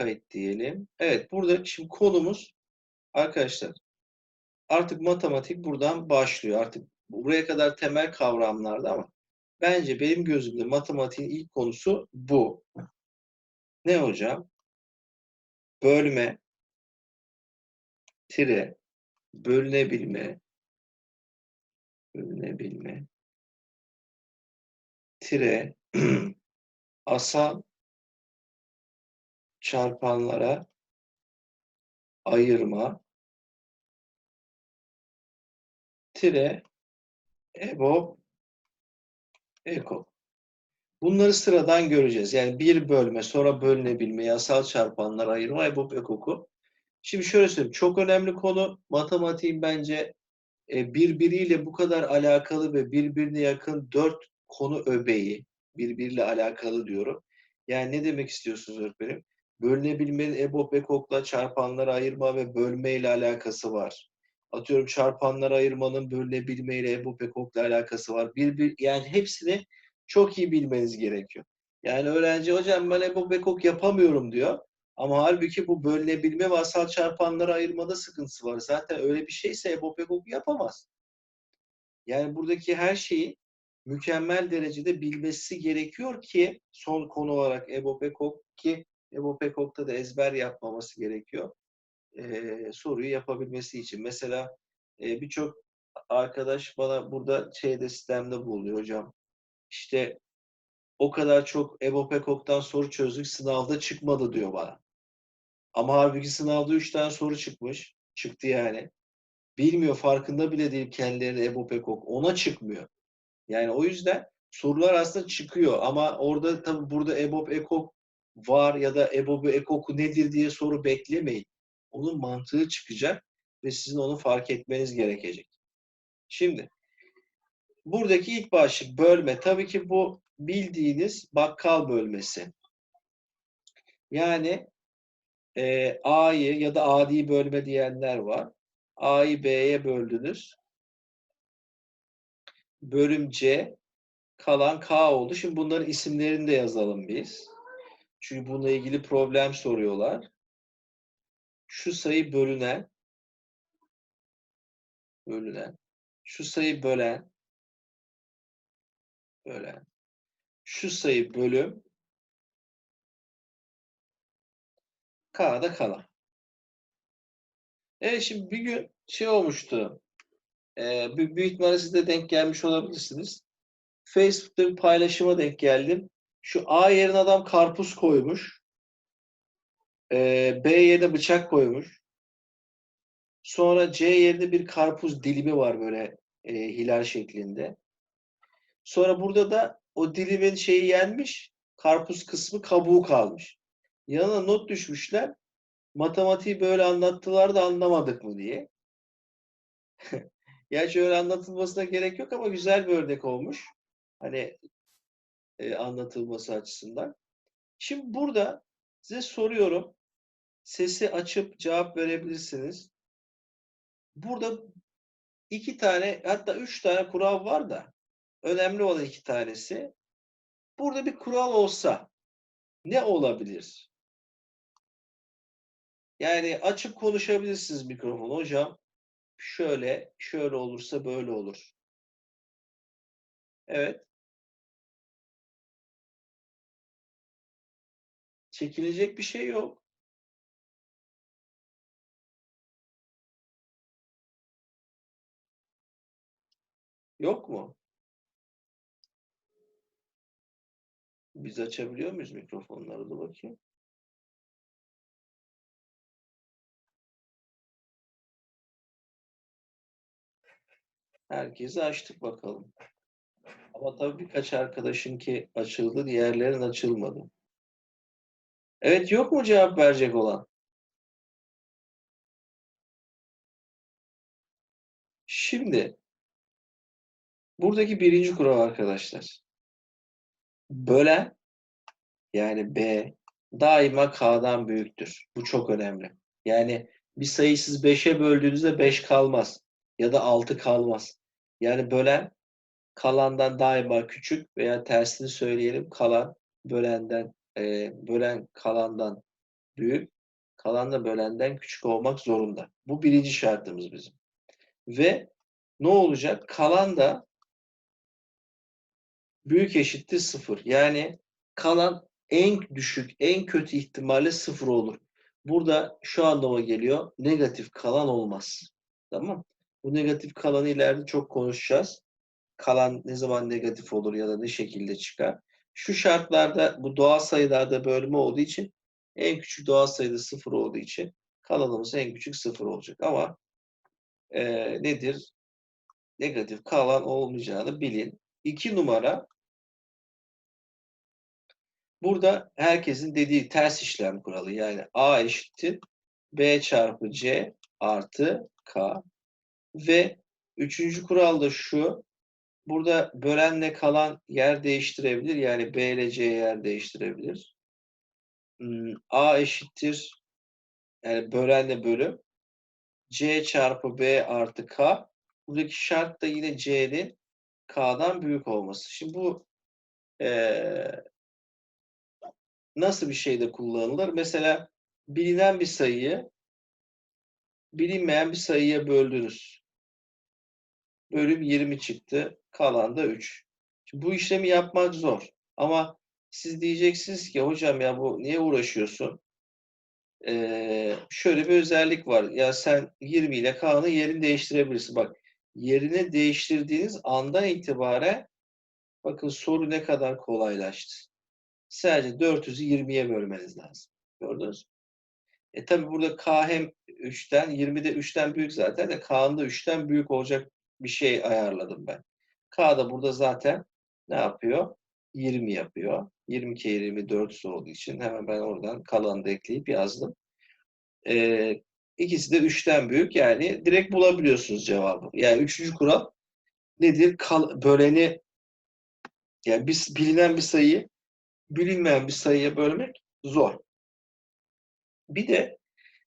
kayıt diyelim. Evet burada şimdi konumuz arkadaşlar artık matematik buradan başlıyor. Artık buraya kadar temel kavramlarda ama bence benim gözümde matematiğin ilk konusu bu. Ne hocam? Bölme, tire, bölünebilme, bölünebilme, tire, asal çarpanlara ayırma, tire, EBOB, EKO. Bunları sıradan göreceğiz. Yani bir bölme, sonra bölünebilme, yasal çarpanlar ayırma, EBOB, EKOK'u. Şimdi şöyle söyleyeyim. Çok önemli konu. Matematiğin bence e, birbiriyle bu kadar alakalı ve birbirine yakın dört konu öbeği. Birbiriyle alakalı diyorum. Yani ne demek istiyorsunuz öğretmenim? Bölünebilmenin EBOB, EKOK'la çarpanları ayırma ve bölme ile alakası var. Atıyorum çarpanları ayırmanın bölünebilmeyle EBOB, EKOK'la alakası var. Bir, bir, yani hepsini çok iyi bilmeniz gerekiyor. Yani öğrenci hocam ben EBOB, EKOK yapamıyorum diyor. Ama halbuki bu bölünebilme ve asal çarpanları ayırmada sıkıntısı var. Zaten öyle bir şeyse EBOB, EKOK yapamaz. Yani buradaki her şeyi mükemmel derecede bilmesi gerekiyor ki son konu olarak EBOB, EKOK ki EBOB, EKOK'ta da ezber yapmaması gerekiyor. Ee, soruyu yapabilmesi için. Mesela e, birçok arkadaş bana burada şeyde sistemde buluyor hocam. İşte o kadar çok EBOB, EKOK'tan soru çözdük sınavda çıkmadı diyor bana. Ama halbuki sınavda 3 tane soru çıkmış. Çıktı yani. Bilmiyor, farkında bile değil kendileri EBOB, EKOK. Ona çıkmıyor. Yani o yüzden sorular aslında çıkıyor ama orada tabii burada EBOB, EKOK var ya da EBOB, EKOK'u nedir diye soru beklemeyin. Onun mantığı çıkacak ve sizin onu fark etmeniz gerekecek. Şimdi buradaki ilk başlık bölme. Tabii ki bu bildiğiniz bakkal bölmesi. Yani e, A'yı ya da adi bölme diyenler var. A'yı B'ye böldünüz. Bölüm C kalan K oldu. Şimdi bunların isimlerini de yazalım biz. Çünkü bununla ilgili problem soruyorlar. Şu sayı bölünen bölünen şu sayı bölen bölen şu sayı bölüm K'da kalan. Evet şimdi bir gün şey olmuştu. E, büyük, büyük ihtimalle siz de denk gelmiş olabilirsiniz. Facebook'ta bir paylaşıma denk geldim. Şu A yerine adam karpuz koymuş. E, B yerine bıçak koymuş. Sonra C yerine bir karpuz dilimi var böyle e, hilal şeklinde. Sonra burada da o dilimin şeyi yenmiş. Karpuz kısmı kabuğu kalmış. Yanına not düşmüşler. Matematiği böyle anlattılar da anlamadık mı diye. Gerçi öyle anlatılmasına gerek yok ama güzel bir örnek olmuş. Hani e, anlatılması açısından. Şimdi burada size soruyorum. Sesi açıp cevap verebilirsiniz. Burada iki tane hatta üç tane kural var da önemli olan iki tanesi. Burada bir kural olsa ne olabilir? Yani açıp konuşabilirsiniz mikrofonu. Hocam şöyle, şöyle olursa böyle olur. Evet. Çekilecek bir şey yok. Yok mu? Biz açabiliyor muyuz mikrofonları da bakayım. Herkesi açtık bakalım. Ama tabii birkaç arkadaşın ki açıldı, diğerlerin açılmadı. Evet yok mu cevap verecek olan? Şimdi buradaki birinci kural arkadaşlar. Bölen yani B daima K'dan büyüktür. Bu çok önemli. Yani bir sayıyı siz 5'e böldüğünüzde 5 kalmaz ya da 6 kalmaz. Yani bölen kalandan daima küçük veya tersini söyleyelim kalan bölenden e, bölen kalandan büyük, kalan da bölenden küçük olmak zorunda. Bu birinci şartımız bizim. Ve ne olacak? Kalan da büyük eşittir sıfır. Yani kalan en düşük, en kötü ihtimalle sıfır olur. Burada şu anlama geliyor. Negatif kalan olmaz. Tamam Bu negatif kalanı ileride çok konuşacağız. Kalan ne zaman negatif olur ya da ne şekilde çıkar. Şu şartlarda bu doğal sayılarda bölme olduğu için en küçük doğal sayıda sıfır olduğu için kalanımız en küçük sıfır olacak. Ama e, nedir? Negatif kalan olmayacağını bilin. İki numara Burada herkesin dediği ters işlem kuralı yani A eşittir B çarpı C artı K ve üçüncü kural da şu burada bölenle kalan yer değiştirebilir yani B ile C yer değiştirebilir. Hmm, A eşittir yani bölenle bölüm C çarpı B artı K buradaki şart da yine C'nin K'dan büyük olması. Şimdi bu ee, nasıl bir şeyde kullanılır? Mesela bilinen bir sayıyı bilinmeyen bir sayıya böldünüz. Bölüm 20 çıktı. Kalan da 3. Şimdi bu işlemi yapmak zor. Ama siz diyeceksiniz ki hocam ya bu niye uğraşıyorsun? Ee, şöyle bir özellik var. Ya sen 20 ile kalanı yerini değiştirebilirsin. Bak yerini değiştirdiğiniz andan itibaren bakın soru ne kadar kolaylaştı. Sadece 400'ü 20'ye bölmeniz lazım. Gördünüz mü? E tabi burada K hem 3'ten, 20'de 3'ten büyük zaten de K'nın da 3'ten büyük olacak bir şey ayarladım ben. K da burada zaten ne yapıyor? 20 yapıyor. 20 kere 20 400 olduğu için hemen ben oradan kalanı da ekleyip yazdım. Ee, ikisi de 3'ten büyük yani direkt bulabiliyorsunuz cevabı. Yani üçüncü kural nedir? Kal böleni yani biz bilinen bir sayıyı bilinmeyen bir sayıya bölmek zor. Bir de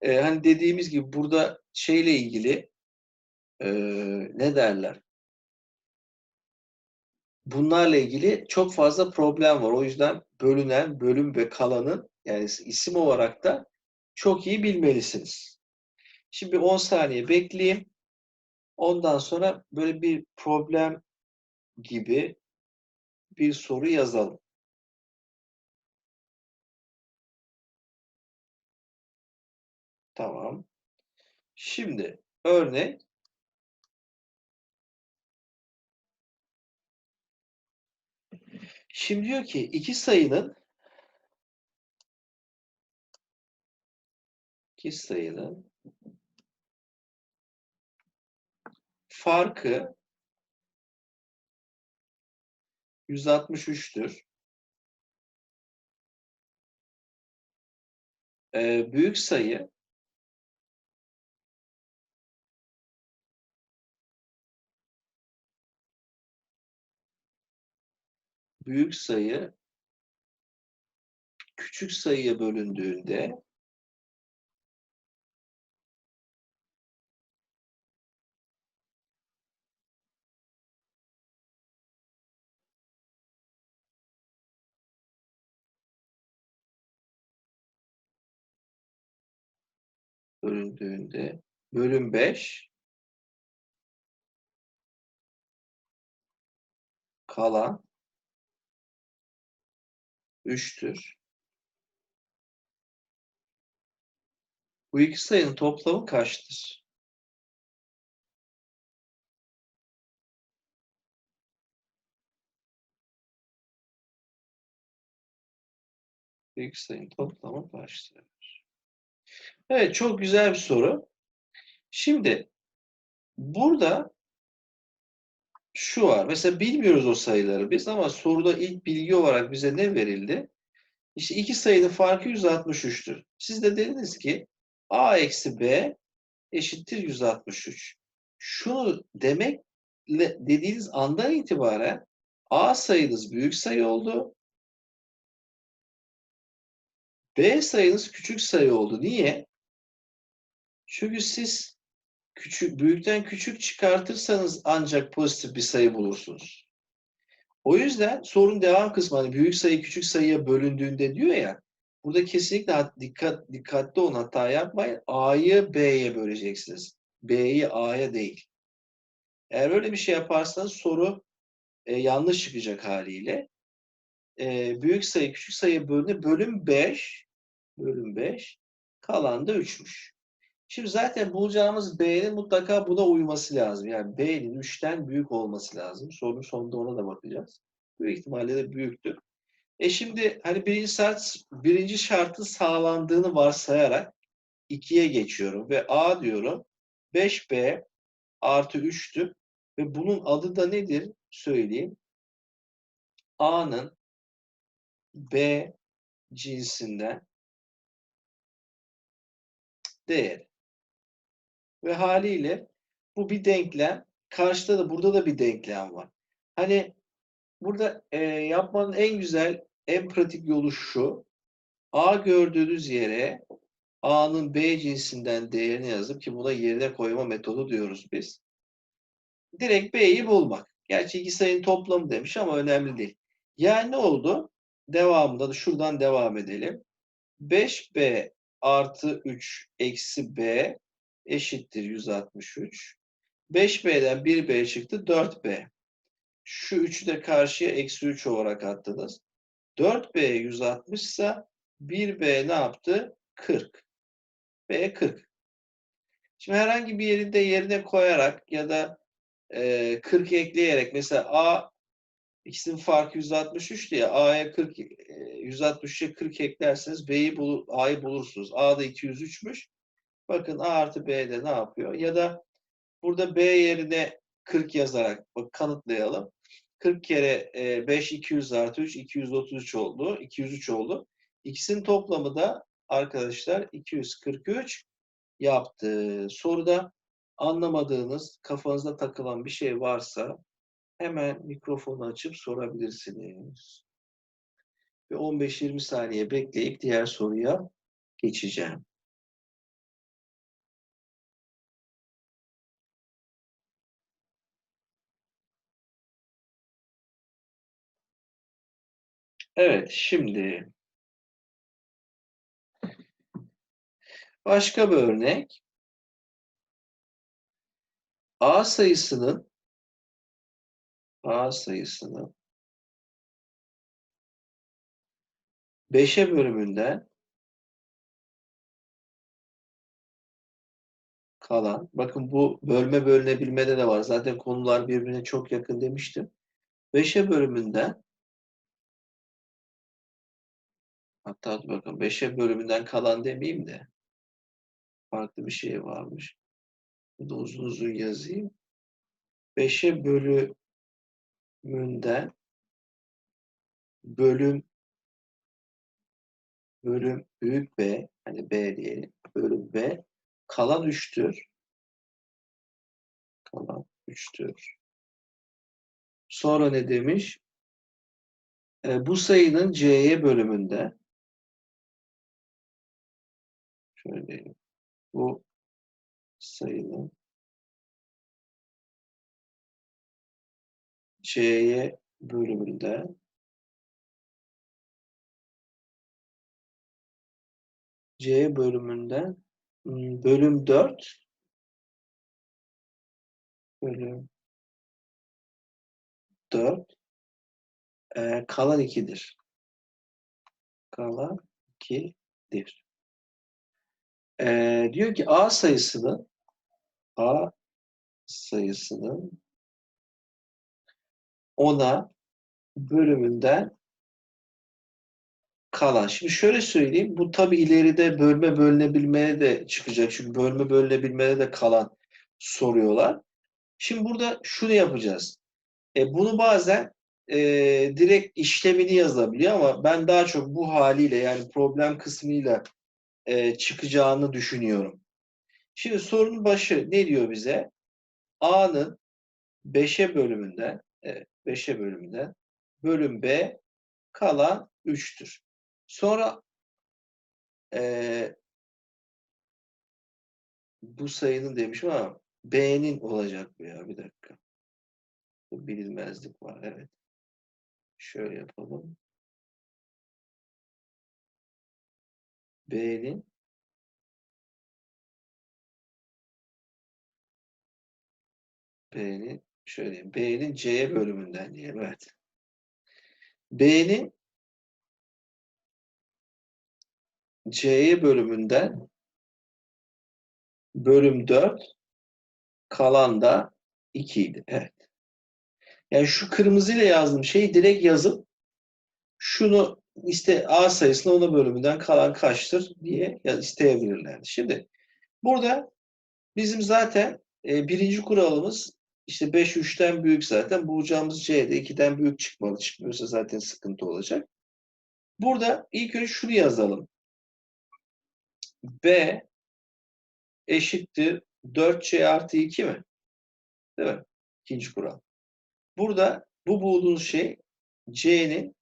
e, hani dediğimiz gibi burada şeyle ilgili ne derler? Bunlarla ilgili çok fazla problem var. O yüzden bölünen, bölüm ve kalanın yani isim olarak da çok iyi bilmelisiniz. Şimdi 10 saniye bekleyeyim. Ondan sonra böyle bir problem gibi bir soru yazalım. Tamam. Şimdi örnek Şimdi diyor ki iki sayının iki sayının farkı 163'tür. Ee, büyük sayı büyük sayı küçük sayıya bölündüğünde bölündüğünde bölüm 5 kalan 3'tür. Bu iki sayının toplamı kaçtır? Bu sayının toplamı kaçtır? Evet, çok güzel bir soru. Şimdi burada şu var. Mesela bilmiyoruz o sayıları biz ama soruda ilk bilgi olarak bize ne verildi? İşte iki sayının farkı 163'tür. Siz de dediniz ki a eksi b eşittir 163. Şunu demek dediğiniz andan itibaren a sayınız büyük sayı oldu. B sayınız küçük sayı oldu. Niye? Çünkü siz küçük, büyükten küçük çıkartırsanız ancak pozitif bir sayı bulursunuz. O yüzden sorun devam kısmı hani büyük sayı küçük sayıya bölündüğünde diyor ya Burada kesinlikle dikkat dikkatli olun hata yapmayın. A'yı B'ye böleceksiniz. B'yi A'ya değil. Eğer öyle bir şey yaparsanız soru e, yanlış çıkacak haliyle. E, büyük sayı küçük sayı bölünür. Bölüm 5 bölüm 5 kalan da 3'müş. Şimdi zaten bulacağımız B'nin mutlaka buna uyması lazım. Yani B'nin 3'ten büyük olması lazım. Sorunun sonunda ona da bakacağız. Büyük ihtimalle de büyüktür. E şimdi hani birinci şart, birinci şartın sağlandığını varsayarak 2'ye geçiyorum ve A diyorum 5B artı 3'tü ve bunun adı da nedir söyleyeyim. A'nın B cinsinden değeri. Ve haliyle bu bir denklem. Karşıda da burada da bir denklem var. Hani burada e, yapmanın en güzel, en pratik yolu şu. A gördüğünüz yere A'nın B cinsinden değerini yazıp ki buna yerine koyma metodu diyoruz biz. Direkt B'yi bulmak. Gerçi iki sayının toplamı demiş ama önemli değil. Yani ne oldu? Devamında da şuradan devam edelim. 5B artı 3 eksi B eşittir 163. 5B'den 1B çıktı 4B. Şu 3'ü de karşıya eksi 3 olarak attınız. 4B 160 ise 1B ne yaptı? 40. B 40. Şimdi herhangi bir yerinde yerine koyarak ya da e, 40 ekleyerek mesela A ikisinin farkı 163 diye A'ya 40 e, 163'e 40 eklerseniz B'yi bulur, A'yı bulursunuz. A'da 203'müş. Bakın A artı B'de ne yapıyor? Ya da burada B yerine 40 yazarak bak kanıtlayalım. 40 kere e, 5 200 artı 3 233 oldu. 203 oldu. İkisinin toplamı da arkadaşlar 243 yaptı. Soruda anlamadığınız, kafanızda takılan bir şey varsa hemen mikrofonu açıp sorabilirsiniz. Ve 15-20 saniye bekleyip diğer soruya geçeceğim. Evet, şimdi başka bir örnek. A sayısının A sayısının 5'e bölümünden kalan, bakın bu bölme bölünebilmede de var. Zaten konular birbirine çok yakın demiştim. 5'e bölümünden hatta bakın 5'e bölümünden kalan demeyeyim de farklı bir şey varmış. Bunu uzun uzun yazayım. 5'e bölümünden bölüm bölüm büyük B hani B diyelim. Bölüm B kalan 3'tür. Kalan 3'tür. Sonra ne demiş? E, bu sayının C'ye bölümünde şöyle. Bu sayının C'ye bölümünde C bölümünden hmm, bölüm 4 bölüm 4 e, kalan 2'dir. Kalan 2'dir. E, diyor ki A sayısının A sayısının ona bölümünden kalan. Şimdi şöyle söyleyeyim. Bu tabi ileride bölme bölünebilmeye de çıkacak. Çünkü bölme bölünebilmeye de kalan soruyorlar. Şimdi burada şunu yapacağız. E, bunu bazen e, direkt işlemini yazabiliyor ama ben daha çok bu haliyle yani problem kısmıyla e, çıkacağını düşünüyorum. Şimdi sorunun başı ne diyor bize? A'nın 5'e bölümünden evet, 5'e bölümünden bölüm B kalan 3'tür. Sonra e, bu sayının demişim ama B'nin olacak bu ya bir dakika. Bu bilinmezlik var evet. Şöyle yapalım. B'nin B'nin şöyle B'nin C bölümünden diyelim. Evet. B'nin C'ye bölümünden bölüm 4 kalan da 2 idi. Evet. Yani şu kırmızıyla yazdığım şeyi direkt yazıp şunu işte A sayısını ona bölümünden kalan kaçtır diye isteyebilirlerdi. Şimdi burada bizim zaten e, birinci kuralımız işte 5 3'ten büyük zaten. Bulacağımız C'de 2'den büyük çıkmalı. Çıkmıyorsa zaten sıkıntı olacak. Burada ilk önce şunu yazalım. B eşittir 4C artı 2 mi? Değil mi? İkinci kural. Burada bu bulduğunuz şey C'nin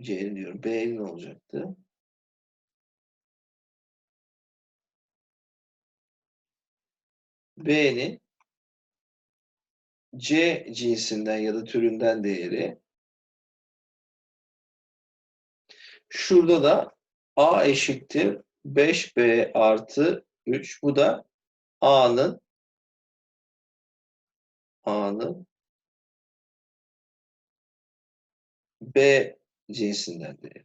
C'nin diyorum. B'nin olacaktı. B'nin C cinsinden ya da türünden değeri şurada da A eşittir 5B artı 3. Bu da A'nın A'nın B cinsinden değeri.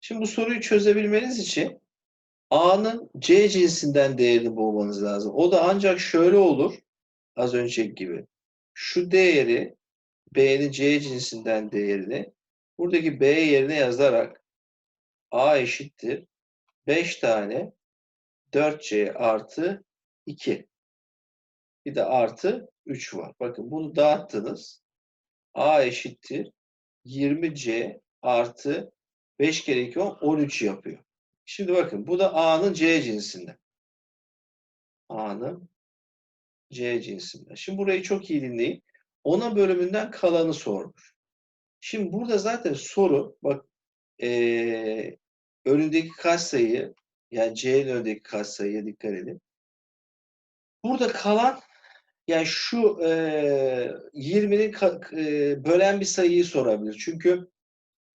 Şimdi bu soruyu çözebilmeniz için A'nın C cinsinden değerini bulmanız lazım. O da ancak şöyle olur. Az önceki gibi. Şu değeri B'nin C cinsinden değerini buradaki B yerine yazarak A eşittir 5 tane 4C artı 2. Bir de artı 3 var. Bakın bunu dağıttınız. A eşittir 20C artı 5 kere 2 10, 13 yapıyor. Şimdi bakın bu da A'nın C cinsinden. A'nın C cinsinden. Şimdi burayı çok iyi dinleyin. Ona bölümünden kalanı sormuş. Şimdi burada zaten soru bak eee önündeki katsayı yani C'nin önündeki katsayıya dikkat edin. Burada kalan yani şu eee 20'nin ka- eee, bölen bir sayıyı sorabilir. Çünkü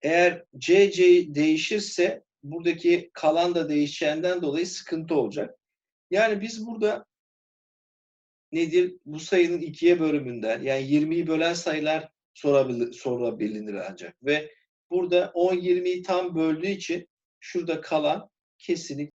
eğer C, C değişirse buradaki kalan da değişeceğinden dolayı sıkıntı olacak. Yani biz burada nedir? Bu sayının ikiye bölümünden yani 20'yi bölen sayılar sorabilir, sorabilir ancak. Ve burada 10 20'yi tam böldüğü için şurada kalan kesinlikle